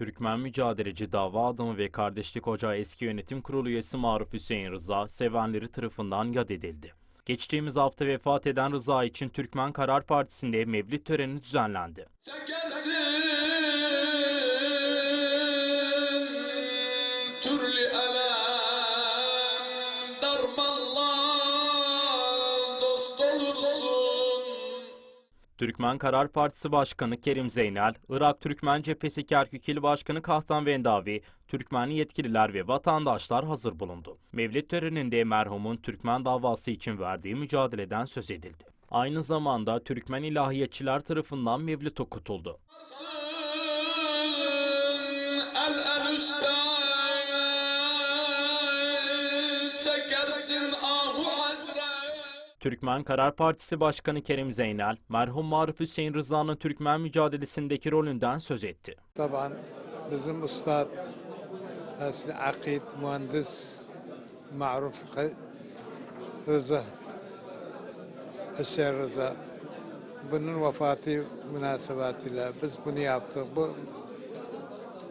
Türkmen mücadeleci dava adamı ve Kardeşlik Ocağı eski yönetim kurulu üyesi Maruf Hüseyin Rıza, sevenleri tarafından yad edildi. Geçtiğimiz hafta vefat eden Rıza için Türkmen Karar Partisi'nde mevlid töreni düzenlendi. Çekersin Türkmen Karar Partisi Başkanı Kerim Zeynel, Irak Türkmen Cephesi Kerkük Başkanı Kahtan Vendavi, Türkmenli yetkililer ve vatandaşlar hazır bulundu. Mevlid töreninde merhumun Türkmen davası için verdiği mücadeleden söz edildi. Aynı zamanda Türkmen ilahiyatçılar tarafından mevlid okutuldu. El Türkmen Karar Partisi Başkanı Kerim Zeynel, merhum Maruf Hüseyin Rıza'nın Türkmen mücadelesindeki rolünden söz etti. Taban bizim ustad, asli akid, mühendis, Maruf Rıza, Hüseyin Rıza. Bunun vefatı münasebetiyle biz bunu yaptık. Bu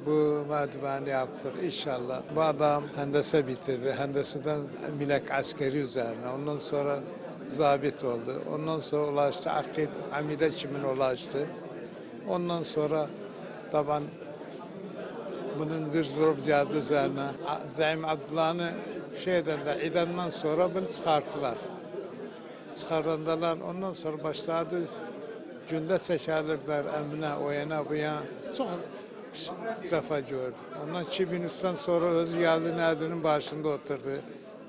bu merdiveni yaptık inşallah. Bu adam hendese bitirdi. Hendeseden milek askeri üzerine. Ondan sonra zabit oldu. Ondan sonra ulaştı. Akid, amide çimine ulaştı. Ondan sonra taban bunun bir zoruf geldi üzerine. Zaim Abdullah'ını şeyden de idamdan sonra bunu çıkarttılar. Çıkardandalar ondan sonra başladı günde çekerlerler emine o yana bu yana. Çok zafa gördü. Ondan 2003'ten sonra özü geldi Nerdi'nin başında oturdu.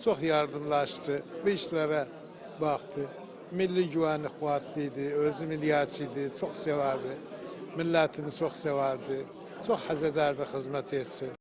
Çok yardımlaştı. Bu işlere baktı. Milli güvenlik kuvvetliydi, özü milliyetçiydi, çok severdi. Milletini çok severdi. Çok haz hizmet etsin.